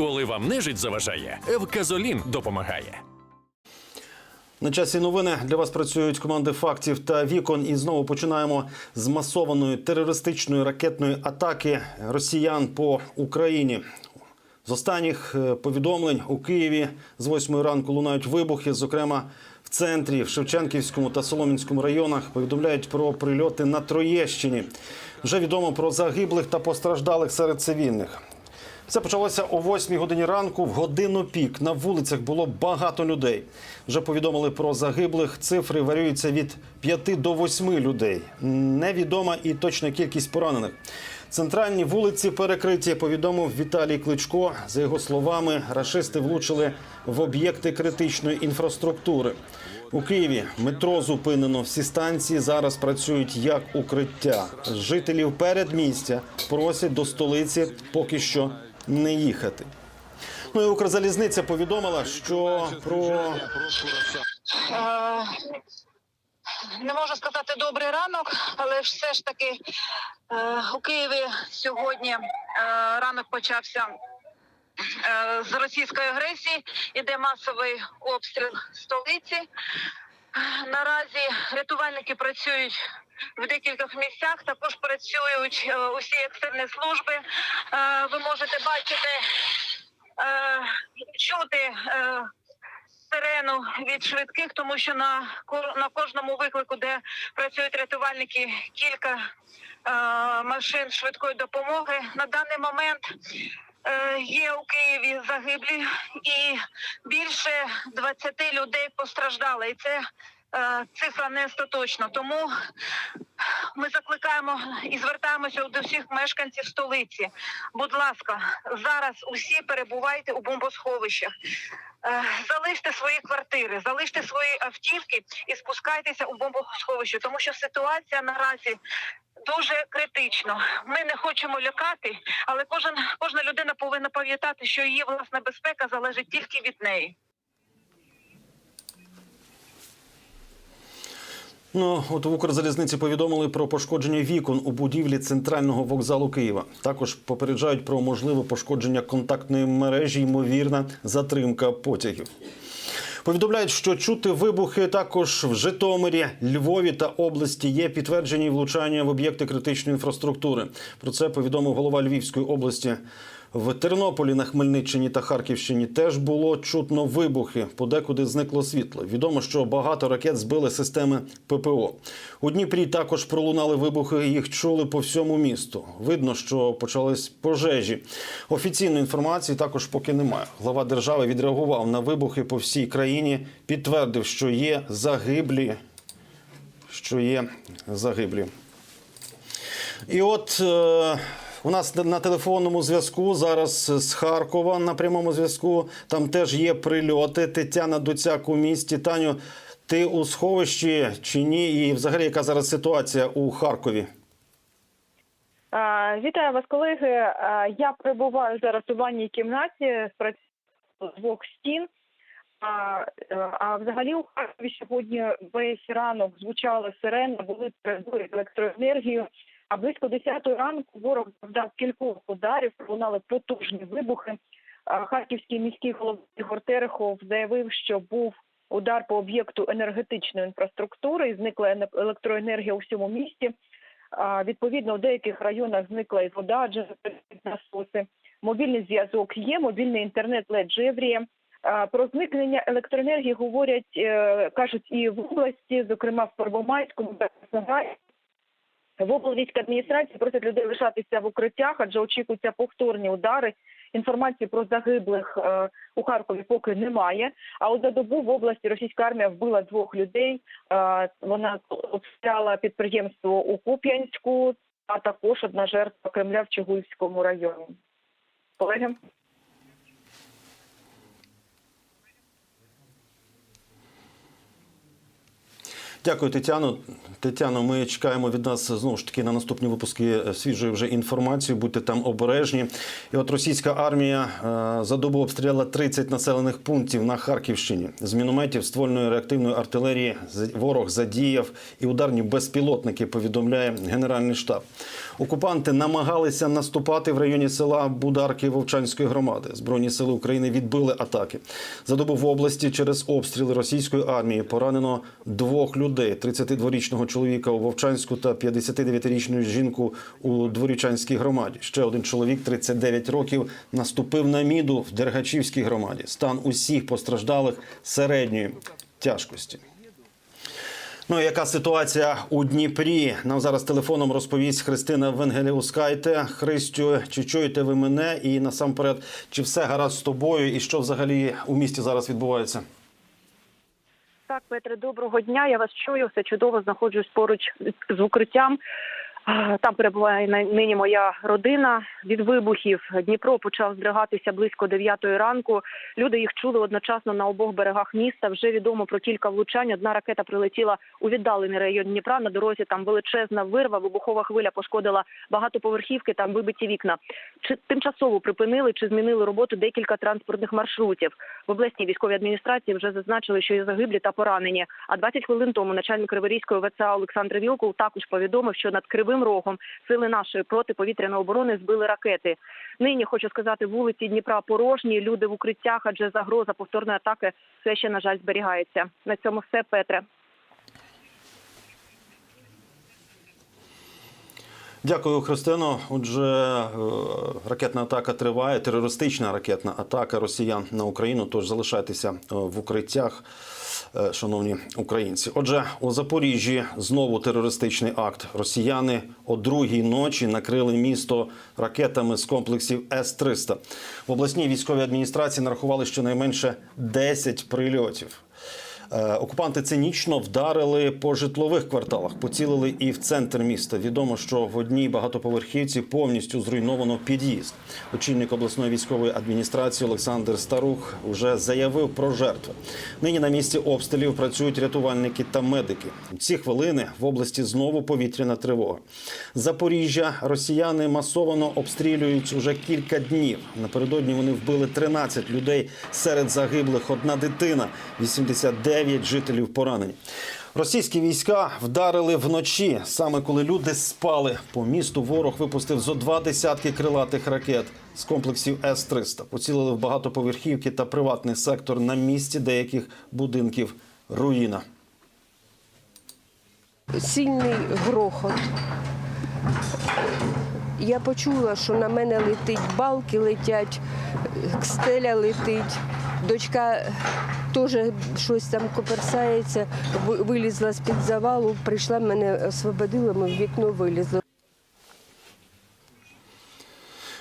Коли вам нежить заважає, Евказолін допомагає. На часі новини для вас працюють команди фактів та вікон. І знову починаємо з масованої терористичної ракетної атаки росіян по Україні. З останніх е, повідомлень у Києві з 8 ранку лунають вибухи. Зокрема, в центрі, в Шевченківському та Соломінському районах повідомляють про прильоти на Троєщині. Вже відомо про загиблих та постраждалих серед цивільних. Все почалося о 8 годині ранку. В годину пік на вулицях було багато людей. Вже повідомили про загиблих. Цифри варіюються від 5 до 8 людей. Невідома і точна кількість поранених. Центральні вулиці перекриті. Повідомив Віталій Кличко. За його словами, рашисти влучили в об'єкти критичної інфраструктури. У Києві метро зупинено. Всі станції зараз працюють як укриття. Жителів передмістя просять до столиці поки що не їхати. Ну і Укрзалізниця повідомила, що про Не можу сказати добрий ранок, але все ж таки е, у Києві сьогодні е, ранок почався е, з російської агресії. Іде масовий обстріл столиці. Наразі рятувальники працюють. В декількох місцях також працюють е, усі екстрені служби. Е, Ви можете бачити, е, чути сирену від швидких, тому що на на кожному виклику, де працюють рятувальники, кілька машин швидкої допомоги. На даний момент є у Києві загиблі, і більше 20 людей постраждали. І це цифра не остаточна. Тому ми закликаємо і звертаємося до всіх мешканців столиці. Будь ласка, зараз усі перебувайте у бомбосховищах. Е, Залиште свої квартири, залиште свої автівки і спускайтеся у бомбосховище, тому що ситуація наразі дуже критична. Ми не хочемо лякати, але кожен кожна людина повинна пам'ятати, що її власна безпека залежить тільки від неї. Ну от в Укрзалізниці повідомили про пошкодження вікон у будівлі центрального вокзалу Києва. Також попереджають про можливе пошкодження контактної мережі, ймовірна затримка потягів. Повідомляють, що чути вибухи також в Житомирі, Львові та області є підтверджені влучання в об'єкти критичної інфраструктури. Про це повідомив голова Львівської області. В Тернополі на Хмельниччині та Харківщині теж було чутно вибухи. Подекуди зникло світло. Відомо, що багато ракет збили системи ППО. У Дніпрі також пролунали вибухи. Їх чули по всьому місту. Видно, що почались пожежі. Офіційної інформації також поки немає. Глава держави відреагував на вибухи по всій країні, підтвердив, що є загиблі. Що є загиблі. І от е, у нас на телефонному зв'язку зараз з Харкова на прямому зв'язку. Там теж є прильоти. Тетяна Дуцяк у місті. Таню, ти у сховищі чи ні? І взагалі яка зараз ситуація у Харкові? Вітаю вас, колеги. Я перебуваю зараз у ванній кімнаті з двох стін. А, е, а взагалі у Харкові сьогодні весь ранок звучала сирена, були перебої з електроенергією. А близько 10 ранку ворог завдав кількох ударів, пролунали потужні вибухи. Харківський міський голова Ігор Терехов заявив, що був удар по об'єкту енергетичної інфраструктури і зникла електроенергія у всьому місті. Відповідно, у деяких районах зникла і вода, адже насоси. Мобільний зв'язок є, мобільний інтернет ледь жевріє. Про зникнення електроенергії говорять, е, кажуть і в області, зокрема в Первомайському та. В облвійській адміністрації просять людей лишатися в укриттях, адже очікуються повторні удари. Інформації про загиблих е, у Харкові поки немає. А от за добу в області російська армія вбила двох людей. Е, вона обстріляла підприємство у Куп'янську, а також одна жертва Кремля в Чигуївському районі. Колеги. Дякую, Тетяно. Тетяно, ми чекаємо від нас знову ж таки на наступні випуски свіжої вже інформації. Будьте там обережні. І от російська армія е, за добу обстріляла 30 населених пунктів на Харківщині. З мінометів ствольної реактивної артилерії ворог задіяв і ударні безпілотники. Повідомляє Генеральний штаб. Окупанти намагалися наступати в районі села Бударки Вовчанської громади. Збройні сили України відбили атаки. За добу в області через обстріли російської армії поранено двох людей: 32-річного чоловіка у Вовчанську та 59-річну жінку у Дворічанській громаді. Ще один чоловік, 39 років, наступив на міду в Дергачівській громаді. Стан усіх постраждалих середньої тяжкості. Ну яка ситуація у Дніпрі? Нам зараз телефоном розповість Христина Венгеліускайте. Христю, чи чуєте ви мене? І насамперед, чи все гаразд з тобою, і що взагалі у місті зараз відбувається? Так, Петре, доброго дня. Я вас чую. Все чудово. Знаходжусь поруч з укриттям. Там перебуває нині моя родина. Від вибухів Дніпро почав здригатися близько 9 ранку. Люди їх чули одночасно на обох берегах міста. Вже відомо про кілька влучань. Одна ракета прилетіла у віддалений район Дніпра. На дорозі там величезна вирва. Вибухова хвиля пошкодила багатоповерхівки. Там вибиті вікна. Чи тимчасово припинили чи змінили роботу декілька транспортних маршрутів? В обласній військовій адміністрації вже зазначили, що є загиблі та поранені. А 20 хвилин тому начальник Криворізької ВЦА Олександр Вілков також повідомив, що над Кривим Рогом сили нашої протиповітряної оборони збили ракети. Нині хочу сказати, вулиці Дніпра порожні, люди в укриттях, адже загроза повторної атаки все ще на жаль зберігається. На цьому все, Петре. Дякую, Христино. Отже, е, ракетна атака триває. Терористична ракетна атака росіян на Україну. Тож залишайтеся е, в укриттях, шановні українці. Отже, у Запоріжжі знову терористичний акт. Росіяни о другій ночі накрили місто ракетами з комплексів С-300. В обласній військовій адміністрації нарахували щонайменше 10 прильотів. Е, Окупанти цинічно вдарили по житлових кварталах, поцілили і в центр міста. Відомо, що в одній багатоповерхівці повністю зруйновано під'їзд. Очільник обласної військової адміністрації Олександр Старух вже заявив про жертви. Нині на місці обстрілів працюють рятувальники та медики. У ці хвилини в області знову повітряна тривога. Запоріжжя росіяни масово обстрілюють уже кілька днів. Напередодні вони вбили 13 людей. Серед загиблих одна дитина, 89 жителів поранені. Російські війська вдарили вночі, саме коли люди спали. По місту ворог випустив зо два десятки крилатих ракет з комплексів С-300. Поцілили в багатоповерхівки та приватний сектор на місці деяких будинків. Руїна. сильний грохот. Я почула, що на мене летить балки летять, стеля летить. Дочка теж щось там коперсається, вилізла з-під завалу, прийшла, мене освободила, ми в вікно вилізли.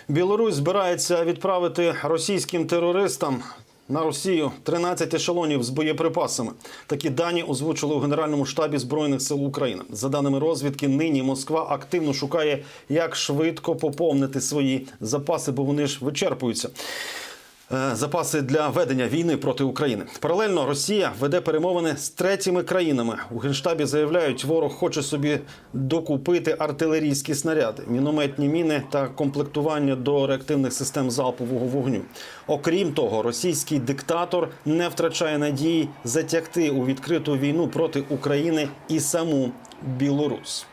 Білорусь збирається відправити російським терористам на Росію 13 ешелонів з боєприпасами. Такі дані озвучили у Генеральному штабі Збройних сил України. За даними розвідки, нині Москва активно шукає, як швидко поповнити свої запаси, бо вони ж вичерпуються. Е, Запаси для ведення війни проти України. Паралельно Росія веде перемовини з третіми країнами. У генштабі заявляють, ворог хоче собі докупити артилерійські снаряди, мінометні міни та комплектування до реактивних систем залпового вогню. Окрім того, російський диктатор не втрачає надії затягти у відкриту війну проти України і саму Білорусь.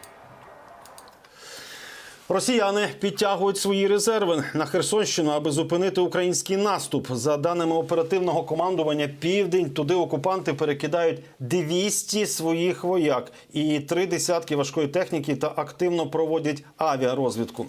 Росіяни підтягують свої резерви на Херсонщину, аби зупинити український наступ. За даними оперативного командування, південь туди окупанти перекидають 200 своїх вояк і три десятки важкої техніки та активно проводять авіарозвідку.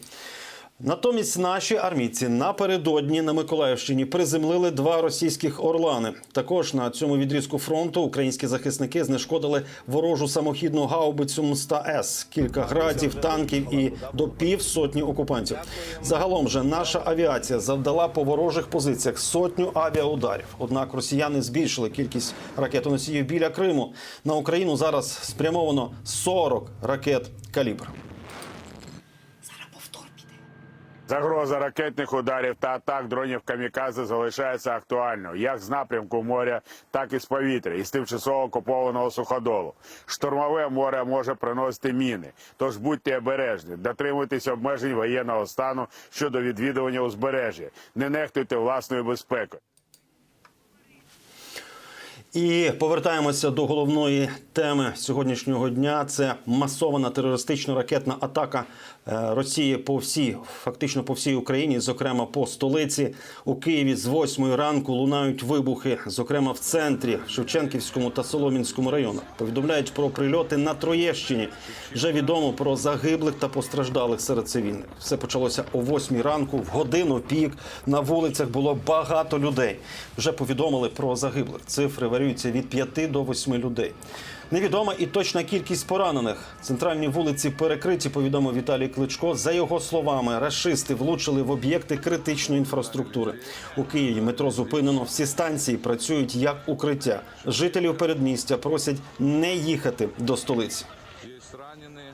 Натомість наші армійці напередодні на Миколаївщині приземлили два російських орлани. Також на цьому відрізку фронту українські захисники знешкодили ворожу самохідну гаубицю Мста С, кілька градів, танків і до півсотні окупантів. Загалом же наша авіація завдала по ворожих позиціях сотню авіаударів. Однак росіяни збільшили кількість ракетоносіїв біля Криму. На Україну зараз спрямовано 40 ракет калібр. Загроза ракетних ударів та атак дронів камікадзе залишається актуальною як з напрямку моря, так і з повітря, і з тимчасово окупованого суходолу. Штурмове море може приносити міни. Тож будьте обережні, дотримуйтесь обмежень воєнного стану щодо відвідування узбережжя. Не нехтуйте власною безпекою. І повертаємося до головної теми сьогоднішнього дня. Це масована терористична ракетна атака е, Росії по всій, фактично по всій Україні, зокрема по столиці. У Києві з 8 ранку лунають вибухи, зокрема в центрі, Шевченківському та Соломінському районах. Повідомляють про прильоти на Троєщині. Вже відомо про загиблих та постраждалих серед цивільних. Все почалося о 8 ранку, в годину пік. На вулицях було багато людей. Вже повідомили про загиблих. Цифри варіюються від 5 до 8 людей. Невідома і точна кількість поранених. Центральні вулиці перекриті, повідомив Віталій Кличко. За його словами, рашисти влучили в об'єкти критичної інфраструктури. У Києві метро зупинено. Всі станції працюють як укриття. Жителів передмістя просять не їхати до столиці. Есть раненые.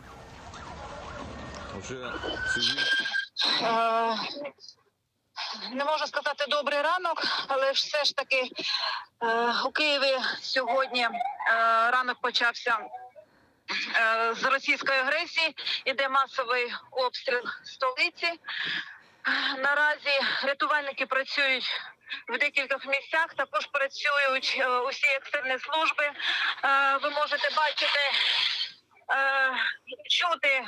Уже цивиль. Е, Не можу сказати добрий ранок, але все ж таки е, у Києві сьогодні е, ранок почався е, з російської агресії. Іде масовий обстріл столиці. Наразі рятувальники працюють. В декількох місцях також працюють усі екстрені служби. Ви можете бачити, чути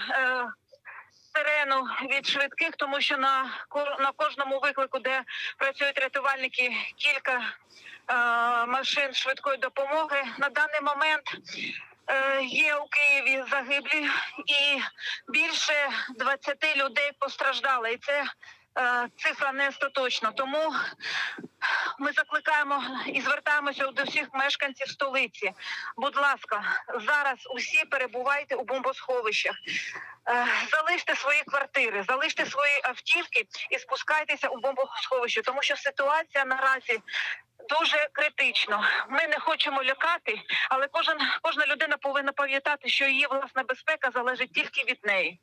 сирену від швидких, тому що на на кожному виклику, де працюють рятувальники, кілька е, машин швидкої допомоги. На даний момент е, є у Києві загиблі і більше 20 людей постраждали. І це цифра не остаточна. Тому ми закликаємо і звертаємося до всіх мешканців столиці. Будь ласка, зараз усі перебувайте у бомбосховищах. Е, Залиште свої квартири, залиште свої автівки і спускайтеся у бомбосховище, тому що ситуація наразі дуже критична. Ми не хочемо лякати, але кожен кожна людина повинна пам'ятати, що її власна безпека залежить тільки від неї.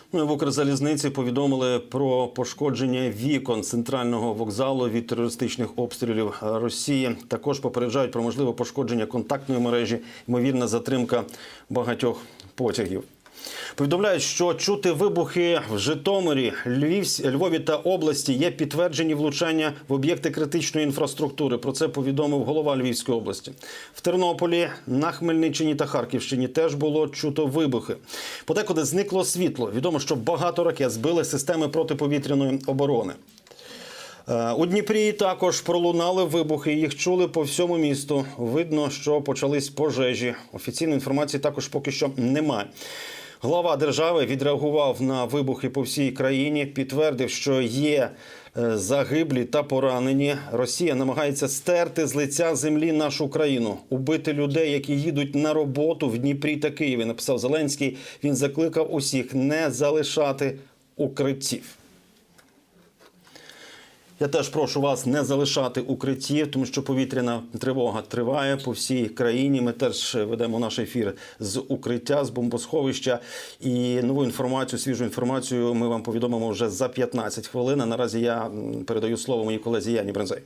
Ну, і в Укрзалізниці повідомили про пошкодження вікон центрального вокзалу від терористичних обстрілів Росії. Також попереджають про можливе пошкодження контактної мережі, ймовірна затримка багатьох потягів. Повідомляють, що чути вибухи в Житомирі, Львів, Львові та області є підтверджені влучання в об'єкти критичної інфраструктури. Про це повідомив голова Львівської області. В Тернополі, на Хмельниччині та Харківщині теж було чуто вибухи. Подекуди зникло світло. Відомо, що багато ракет збили системи протиповітряної оборони. Е, У Дніпрі також пролунали вибухи. Їх чули по всьому місту. Видно, що почались пожежі. Офіційної інформації також поки що немає. Глава держави відреагував на вибухи по всій країні, підтвердив, що є е, загиблі та поранені. Росія намагається стерти з лиця землі нашу країну, убити людей, які їдуть на роботу в Дніпрі та Києві. Написав Зеленський. Він закликав усіх не залишати укриттів. Я теж прошу вас не залишати укриттів, тому що повітряна тривога триває по всій країні. Ми теж ведемо наш ефір з укриття, з бомбосховища. І нову інформацію, свіжу інформацію ми вам повідомимо вже за 15 хвилин. А наразі я передаю слово моїй колезі Яні Брензей.